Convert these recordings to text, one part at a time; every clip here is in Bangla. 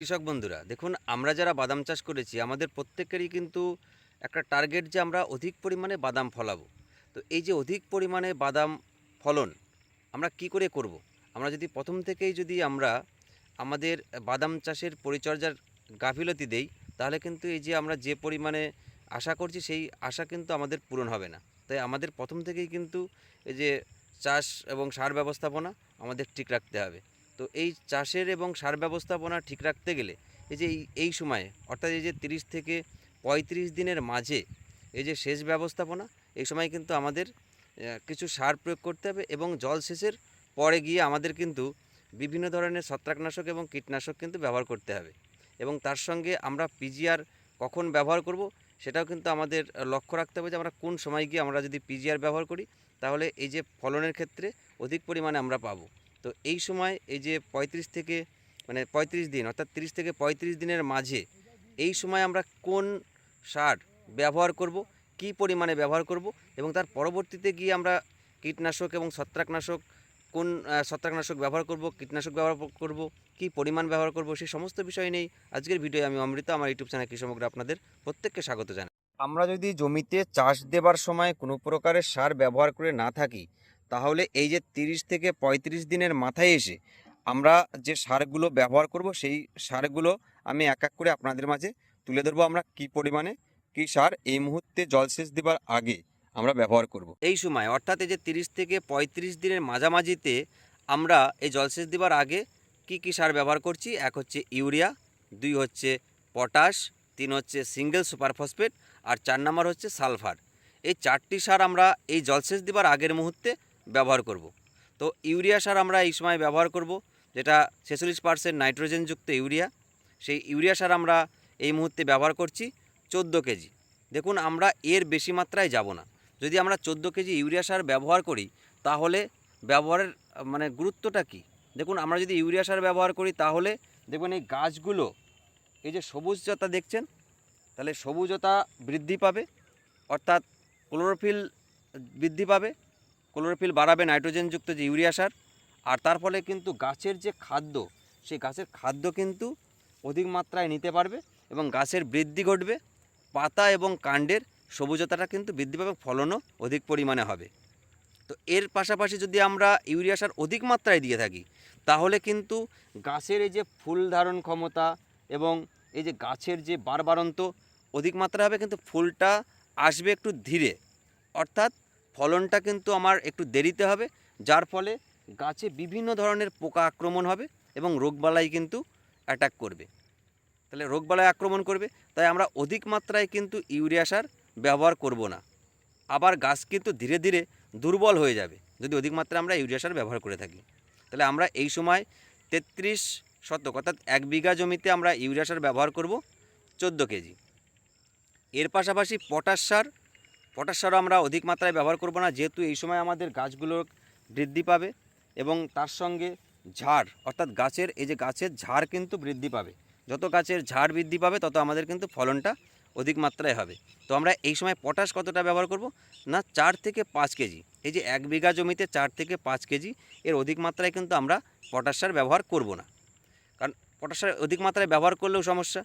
কৃষক বন্ধুরা, দেখুন আমরা যারা বাদাম চাষ করেছি, আমাদের প্রত্যেকেরই কিন্তু একটা টার্গেট যে আমরা অধিক পরিমাণে বাদাম ফলাবো। তো এই যে অধিক পরিমাণে বাদাম ফলন আমরা কি করে করব। আমরা যদি প্রথম থেকেই যদি আমরা আমাদের বাদাম চাষের পরিচর্যার গাফিলতি দেই, তাহলে কিন্তু এই যে আমরা যে পরিমাণে আশা করছি, সেই আশা কিন্তু আমাদের পূরণ হবে না। তাই আমাদের প্রথম থেকেই কিন্তু এই যে চাষ এবং সার ব্যবস্থাপনা আমাদের ঠিক রাখতে হবে। তো এই চাষের এবং সার ব্যবস্থাপনা ঠিক রাখতে গেলে এই যে এই- সময়ে, অর্থাৎ এই যে তিরিশ থেকে পঁয়ত্রিশ দিনের মাঝে এই যে সেচ ব্যবস্থাপনা, এই সময় কিন্তু আমাদের কিছু সার প্রয়োগ করতে হবে এবং জল সেচের পরে গিয়ে আমাদের কিন্তু বিভিন্ন ধরনের ছত্রাকনাশক এবং কীটনাশক কিন্তু ব্যবহার করতে হবে। এবং তার সঙ্গে আমরা পিজিআর কখন ব্যবহার করব সেটাও কিন্তু আমাদের লক্ষ্য রাখতে হবে যে আমরা কোন সময় গিয়ে আমরা যদি পিজিআর ব্যবহার করি, তাহলে এই যে ফলনের ক্ষেত্রে অধিক পরিমাণে আমরা পাবো। তো এই সময় এই যে পঁয়ত্রিশ থেকে মানে পঁয়ত্রিশ দিন, অর্থাৎ তিরিশ থেকে পঁয়ত্রিশ দিনের মাঝে এই সময় আমরা কোন সার ব্যবহার করব, কি পরিমাণে ব্যবহার করব এবং তার পরবর্তীতে গিয়ে আমরা কীটনাশক এবং ছত্রাকনাশক কোন ছত্রাকনাশক ব্যবহার করব, কীটনাশক ব্যবহার করব, কি পরিমাণ ব্যবহার করব, সেই সমস্ত বিষয় নিয়েই আজকের ভিডিও আমি অমৃত, আমার ইউটিউব চ্যানেল কৃষকরা আপনাদের প্রত্যেককে স্বাগত জানাই। আমরা যদি জমিতে চাষ দেবার সময় কোনো প্রকারের সার ব্যবহার করে না থাকি তাহলে এই যে তিরিশ থেকে পঁয়ত্রিশ দিনের মাথায় এসে আমরা যে সারগুলো ব্যবহার করব, সেই সারগুলো আমি এক এক করে আপনাদের মাঝে তুলে ধরবো আমরা কি পরিমাণে কি সার এই মুহূর্তে জলসেচ দেবার আগে আমরা ব্যবহার করব। এই সময় অর্থাৎ এই যে তিরিশ থেকে পঁয়ত্রিশ দিনের মাঝামাঝিতে আমরা এই জলসেচ দেবার আগে কি কি সার ব্যবহার করছি? এক হচ্ছে ইউরিয়া, দুই হচ্ছে পটাশ, তিন হচ্ছে সিঙ্গেল সুপার ফসফেট আর চার নাম্বার হচ্ছে সালফার। এই চারটি সার আমরা এই জলসেচ দেবার আগের মুহূর্তে ব্যবহার করব। তো ইউরিয়া সার আমরা এই সময় ব্যবহার করব, যেটা ছেচল্লিশ পার্সেন্ট নাইট্রোজেনযুক্ত ইউরিয়া। সেই ইউরিয়া সার আমরা এই মুহূর্তে ব্যবহার করছি চোদ্দ কেজি। দেখুন, আমরা এর বেশি মাত্রায় যাব না। যদি আমরা চোদ্দ কেজি ইউরিয়া সার ব্যবহার করি, তাহলে ব্যবহারের মানে গুরুত্বটা কি? দেখুন, আমরা যদি ইউরিয়া সার ব্যবহার করি, তাহলে দেখবেন এই গাছগুলো, এই যে সবুজতা দেখছেন, তাহলে সবুজতা বৃদ্ধি পাবে, অর্থাৎ ক্লোরোফিল বৃদ্ধি পাবে ক্লোরোফিল বাড়াবে নাইট্রোজেনযুক্ত যে ইউরিয়া সার, আর তার ফলে কিন্তু গাছের যে খাদ্য, সেই গাছের খাদ্য কিন্তু অধিক মাত্রায় নিতে পারবে এবং গাছের বৃদ্ধি ঘটবে, পাতা এবং কাণ্ডের সবুজতাটা কিন্তু বৃদ্ধি পাবে, ফলনও অধিক পরিমাণে হবে। তো এর পাশাপাশি যদি আমরা ইউরিয়া সার অধিক মাত্রায় দিয়ে থাকি, তাহলে কিন্তু গাছের এই যে ফুল ধারণ ক্ষমতা এবং এই যে গাছের যে বারবারন্ত অধিক মাত্রা হবে, কিন্তু ফুলটা আসবে একটু ধীরে। অর্থাৎ ফলনটা কিন্তু আমার একটু দেরিতে হবে, যার ফলে গাছে বিভিন্ন ধরনের পোকা আক্রমণ হবে এবং রোগবালাই কিন্তু অ্যাটাক করবে। তাহলে রোগবালাই আক্রমণ করবে, তাই আমরা অধিক মাত্রায় কিন্তু ইউরিয়া সার ব্যবহার করব না। আবার গাছ কিন্তু ধীরে ধীরে দুর্বল হয়ে যাবে, যদি অধিক মাত্রায় আমরা ইউরিয়া সার ব্যবহার করে থাকি। তাহলে আমরা এই সময় তেত্রিশ শতক, অর্থাৎ এক বিঘা জমিতে আমরা ইউরিয়া সার ব্যবহার করব, চোদ্দ কেজি। এর পাশাপাশি পটাশ সার পটাশ সারও আমরা অধিক মাত্রায় ব্যবহার করব না, যেহেতু এই সময় আমাদের গাছগুলো বৃদ্ধি পাবে এবং তার সঙ্গে ঝাড়, অর্থাৎ গাছের, এই যে গাছের ঝাড় কিন্তু বৃদ্ধি পাবে। যত গাছের ঝাড় বৃদ্ধি পাবে, তত আমাদের কিন্তু ফলনটা অধিক মাত্রায় হবে। তো আমরা এই সময় পটাশ কতটা ব্যবহার করব? না, চার থেকে পাঁচ কেজি। এই যে এক বিঘা জমিতে চার থেকে পাঁচ কেজি, এর অধিক মাত্রায় কিন্তু আমরা পটাশ সার ব্যবহার করব না। কারণ পটাশ সার অধিক মাত্রায় ব্যবহার করলেও সমস্যা।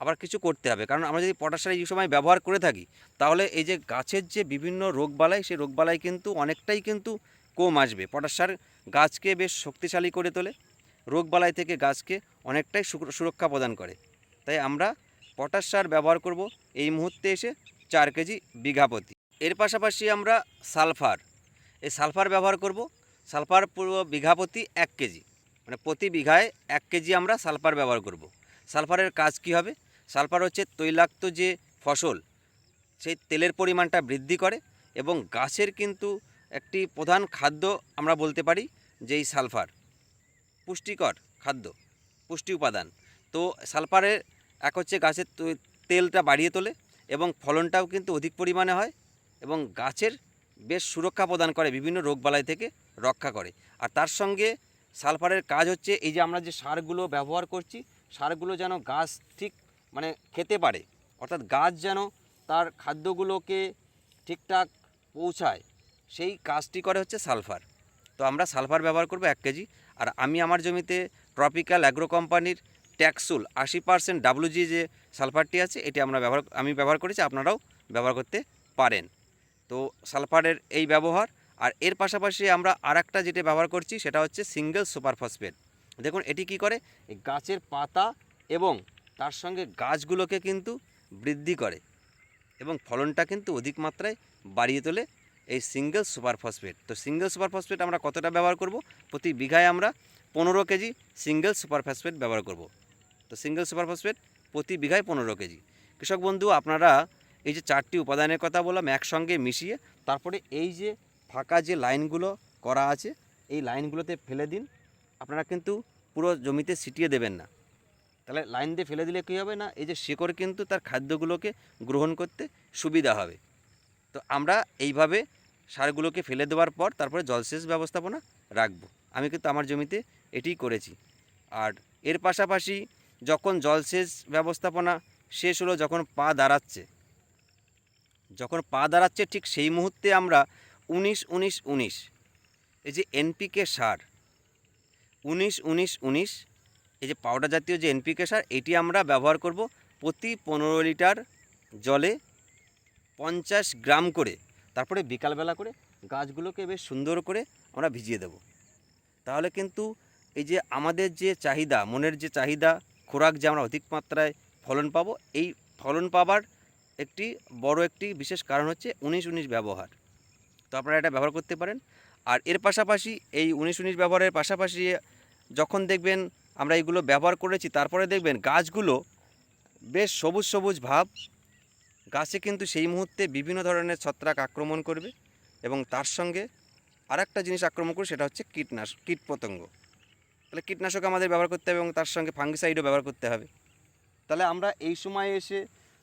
আবার কিছু করতে হবে। কারণ আমরা যদি পটাশ সার এই সময় ব্যবহার করে থাকি, তাহলে এই যে গাছের যে বিভিন্ন রোগবালাই সেই রোগবালাই কিন্তু অনেকটাই কিন্তু কম আসবে। পটাশ সার গাছকে বেশ শক্তিশালী করে তোলে। রোগবালাই থেকে গাছকে অনেকটাই সুরক্ষা প্রদান করে। তাই আমরা পটাশ সার ব্যবহার করব এই মুহূর্তে এসে চার কেজি বিঘা প্রতি। এর পাশাপাশি আমরা সালফার। এই সালফার ব্যবহার করব। সালফার বিঘা প্রতি এক কেজি। মানে প্রতি বিঘায় এক কেজি আমরা সালফার ব্যবহার করব। সালফারের কাজ কি হবে? সালফার হচ্ছে তৈলাক্ত যে ফসল, সেই তেলের পরিমাণটা বৃদ্ধি করে এবং গাছের কিন্তু একটি প্রধান খাদ্য আমরা বলতে পারি যে এই সালফার, পুষ্টিকর খাদ্য, পুষ্টি উপাদান। তো সালফারের এক হচ্ছে গাছের তেলটা বাড়িয়ে তোলে এবং ফলনটাও কিন্তু অধিক পরিমাণে হয় এবং গাছের বেশ সুরক্ষা প্রদান করে, বিভিন্ন রোগবালাই থেকে রক্ষা করে। আর তার সঙ্গে সালফারের কাজ হচ্ছে এই যে আমরা যে সারগুলো ব্যবহার করছি, সারগুলো যেন গাছ ঠিক মানে খেতে পারে। অর্থাৎ গাছ যেন তার খাদ্যগুলোকে ঠিকঠাক পৌঁছায়, সেই কাজটি করে হচ্ছে সালফার। তো আমরা সালফার ব্যবহার করব এক কেজি। আর আমি আমার জমিতে ট্রপিক্যাল অ্যাগ্রো কোম্পানির ট্যাক্সুল আশি পার্সেন্ট ডাব্লুজি যে সালফারটি আছে, এটি আমরা ব্যবহার, আমি ব্যবহার করেছি, আপনারাও ব্যবহার করতে পারেন। তো সালফারের এই ব্যবহার, আর এর পাশাপাশি আমরা আর একটা যেটা ব্যবহার করছি, সেটা হচ্ছে সিঙ্গেল সুপার ফসফেট দেখুন, এটি কি করে? গাছের পাতা এবং তার সঙ্গে গাছগুলোকে কিন্তু বৃদ্ধি করে এবং ফলনটা কিন্তু অধিক মাত্রায় বাড়িয়ে তোলে এই সিঙ্গেল সুপার ফসফেট। তো সিঙ্গেল সুপার ফসফেট আমরা কতটা ব্যবহার করব? প্রতি বিঘায় আমরা পনেরো কেজি সিঙ্গেল সুপার ফসফেট ব্যবহার করব। তো সিঙ্গেল সুপার ফসফেট প্রতি বিঘায় পনেরো কেজি। কৃষক বন্ধু, আপনারা এই যে চারটি উপাদানের কথা বললাম একসঙ্গে মিশিয়ে তারপরে এই যে ফাঁকা যে লাইনগুলো করা আছে, এই লাইনগুলোতে ফেলে দিন। আপনারা কিন্তু পুরো জমিতে ছিটিয়ে দেবেন না। তাহলে লাইন দিয়ে ফেলে দিলে কী হবে না? এই যে শিকড় কিন্তু তার খাদ্যগুলোকে গ্রহণ করতে সুবিধা হবে। তো আমরা এইভাবে সারগুলোকে ফেলে দেওয়ার পর তারপরে জলসেচ ব্যবস্থাপনা রাখব। আমি কিন্তু আমার জমিতে এটিই করেছি। আর এর পাশাপাশি যখন জলসেচ ব্যবস্থাপনা শেষ হলো, যখন পা দাঁড়াচ্ছে, যখন পা দাঁড়াচ্ছে ঠিক সেই মুহূর্তে আমরা উনিশ উনিশ উনিশ, এই যে এনপিকে সার, উনিশ উনিশ উনিশ এই যে পাউডার জাতীয় যে এনপিকে সার, এটি আমরা ব্যবহার করব প্রতি পনেরো লিটার জলে পঞ্চাশ গ্রাম করে। তারপরে বিকালবেলা করে গাছগুলোকে বেশ সুন্দর করে আমরা ভিজিয়ে দেব। তাহলে কিন্তু এই যে আমাদের যে চাহিদা, মনের যে চাহিদা, খোরাক যে আমরা অধিক মাত্রায় ফলন পাবো, এই ফলন পাবার একটি বড় একটি বিশেষ কারণ হচ্ছে উনিশ উনিশ ব্যবহার। তো আপনারা এটা ব্যবহার করতে পারেন। আর এর পাশাপাশি এই উনিশ উনিশ ব্যবহারের পাশাপাশি যখন দেখবেন আমরা এইগুলো ব্যবহার করেছি, তারপরে দেখবেন গাছগুলো বেশ সবুজ সবুজ ভাব। গাছে কিন্তু সেই মুহূর্তে বিভিন্ন ধরনের ছত্রাক আক্রমণ করবে এবং তার সঙ্গে আরেকটা জিনিস আক্রমণ করবে, সেটা হচ্ছে কীটনাশক কীটপতঙ্গ। তাহলে কীটনাশক আমাদের ব্যবহার করতে হবে এবং তার সঙ্গে ফাঙ্গিসাইডও ব্যবহার করতে হবে। তাহলে আমরা এই সময় এসে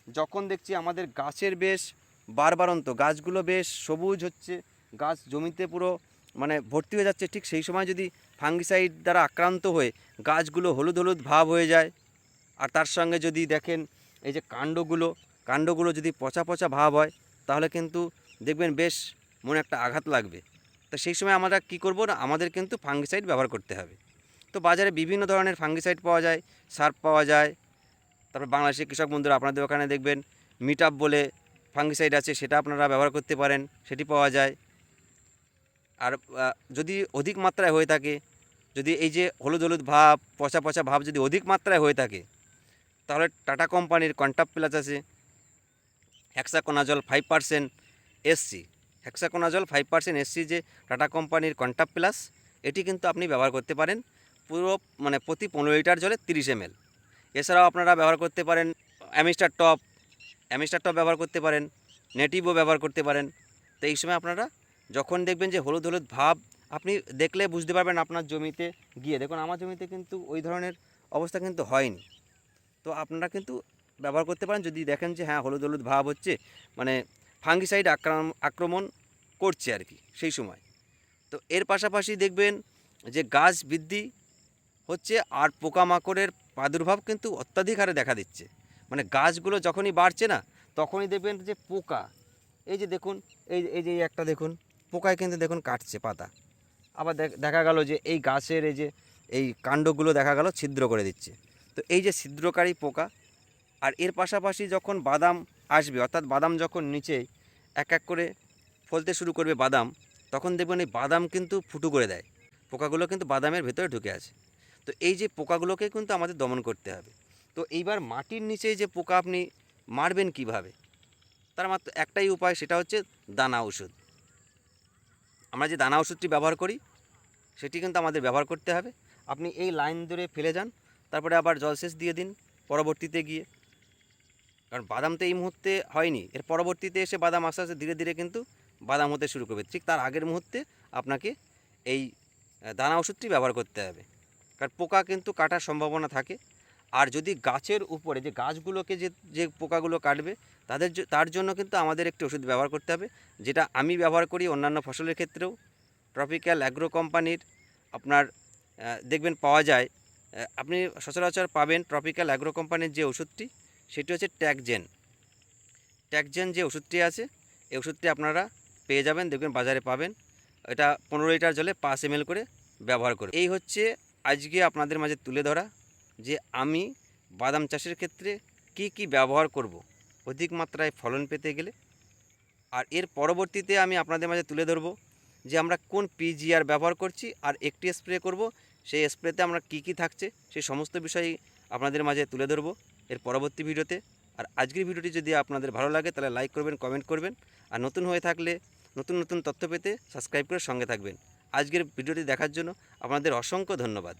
যখন দেখছি আমাদের গাছের বেশ বারবারন্ত, গাছগুলো বেশ সবুজ হচ্ছে, গাছ জমিতে পুরো মানে ভর্তি হয়ে যাচ্ছে, ঠিক সেই সময় যদি ফাঙ্গিসাইড দ্বারা আক্রান্ত হয়ে গাছগুলো হলুদ হলুদ ভাব হয়ে যায়। আর তার সঙ্গে যদি দেখেন, এই যে কাণ্ডগুলো কাণ্ডগুলো যদি পচা পচা ভাব হয়, তাহলে কিন্তু দেখবেন বেশ মনে একটা আঘাত লাগবে। তো সেই সময় আমরা কী করব না, আমাদের কিন্তু ফাঙ্গিসাইড ব্যবহার করতে হবে। তো বাজারে বিভিন্ন ধরনের ফাঙ্গিসাইড পাওয়া যায় সার্ফ পাওয়া যায়। তারপর বাংলাদেশের কৃষক বন্ধুরা আপনাদের ওখানে দেখবেন, মিট বলে ফাঙ্গিসাইড আছে, সেটা আপনারা ব্যবহার করতে পারেন, সেটি পাওয়া যায়। আর যদি অধিক মাত্রায় হয়ে থাকে, যদি এই যে হলুদ হলুদ ভাব, পচা পচা ভাব যদি অধিক মাত্রায় হয়ে থাকে, তাহলে টাটা কোম্পানির কন্টাপ প্লাস আছে hexaconazole five percent SC hexaconazole five percent SC যে টাটা কোম্পানির কন্টাপ প্লাস, এটি কিন্তু আপনি ব্যবহার করতে পারেন পুরো মানে প্রতি পনেরো লিটার জলে তিরিশ এম এছাড়াও আপনারা ব্যবহার করতে পারেন অ্যামিস্টার টপ অ্যামিস্টার টপ ব্যবহার করতে পারেন, নেটিভও ব্যবহার করতে পারেন। তো এই সময় আপনারা যখন দেখবেন যে হলুদ হলুদ ভাব, আপনি দেখলে বুঝতে পারবেন আপনার জমিতে গিয়ে। দেখুন, আমার জমিতে কিন্তু ওই ধরনের অবস্থা কিন্তু হয়নি। তো আপনারা কিন্তু ব্যবহার করতে পারেন। যদি দেখেন যে হ্যাঁ হলুদ হলুদ ভাব হচ্ছে মানে ফাঙ্গিসাইড আক্রমণ আক্রমণ করছে আর কি সেই সময়। তো এর পাশাপাশি দেখবেন যে, গাছ বৃদ্ধি হচ্ছে আর পোকামাকড়ের প্রাদুর্ভাব কিন্তু অত্যাধিক হারে দেখা দিচ্ছে। মানে গাছগুলো যখনই বাড়ছে না, তখনই দেখবেন যে পোকা। এই যে দেখুন, এই এই যে একটা দেখুন পোকায় কিন্তু দেখুন কাটছে পাতা। আবার দেখ- গেল যে এই গাছের এই যে, এই কাণ্ডগুলো দেখা গেল ছিদ্র করে দিচ্ছে। তো এই যে ছিদ্রকারী পোকা, আর এর পাশাপাশি যখন বাদাম আসবে, অর্থাৎ বাদাম যখন নিচে এক এক করে ফলতে শুরু করবে বাদাম, তখন দেখবেন এই বাদাম কিন্তু ফুটো করে দেয়। পোকাগুলো কিন্তু বাদামের ভেতরে ঢুকে আছে। তো এই যে পোকাগুলোকে কিন্তু আমাদের দমন করতে হবে। তো এইবার মাটির নিচে যে পোকা আপনি মারবেন কীভাবে? তার মাত্র একটাই উপায়, সেটা হচ্ছে দানা ওষুধ আমরা যে দানা ওষুধটি ব্যবহার করি, সেটি কিন্তু আমাদের ব্যবহার করতে হবে। আপনি এই লাইন ধরে ফেলে যান, তারপরে আবার জলসেচ দিয়ে দিন পরবর্তীতে গিয়ে। কারণ বাদাম তো এই মুহূর্তে হয়নি, এর পরবর্তীতে এসে বাদাম আস্তে আস্তে ধীরে ধীরে কিন্তু বাদাম হতে শুরু করবে। ঠিক তার আগের মুহূর্তে আপনাকে এই দানা ওষুধটি ব্যবহার করতে হবে। কারণ পোকা কিন্তু কাটার সম্ভাবনা থাকে। আর যদি গাছের উপরে, যে গাছগুলোকে যে যে পোকাগুলো কাটবে, তাদের তার জন্য কিন্তু আমাদের একটি ওষুধ ব্যবহার করতে হবে, যেটা আমি ব্যবহার করি অন্যান্য ফসলের ক্ষেত্রেও। ট্রপিক্যাল অ্যাগ্রো কোম্পানির আপনার দেখবেন পাওয়া যায় আপনি সচরাচর পাবেন ট্রপিক্যাল অ্যাগ্রো কোম্পানির যে ওষুধটি, সেটি হচ্ছে ট্যাকজেন ট্যাকজেন যে ওষুধটি আছে এই ওষুধটি আপনারা পেয়ে যাবেন, দেখবেন বাজারে পাবেন। এটা পনেরো লিটার জলে পাঁচ এম করে ব্যবহার করে এই হচ্ছে আজকে আপনাদের মাঝে তুলে ধরা। যে আমি বাদাম চাষের ক্ষেত্রে কি কি ব্যবহার করব, অধিক মাত্রায় ফলন পেতে গেলে। আর এর পরবর্তীতে আমি আপনাদের মাঝে তুলে ধরবো যে আমরা কোন পিজিআর ব্যবহার করছি আর একটি স্প্রে করব, সেই স্প্রেতে আমরা কি কি থাকছে, সেই সমস্ত বিষয়ই আপনাদের মাঝে তুলে ধরবো এর পরবর্তী ভিডিওতে। আর আজকের ভিডিওটি যদি আপনাদের ভালো লাগে তাহলে লাইক করবেন কমেন্ট করবেন। আর নতুন হয়ে থাকলে নতুন নতুন তথ্য পেতে সাবস্ক্রাইব করে সঙ্গে থাকবেন। আজকের ভিডিওটি দেখার জন্য আপনাদের অসংখ্য ধন্যবাদ।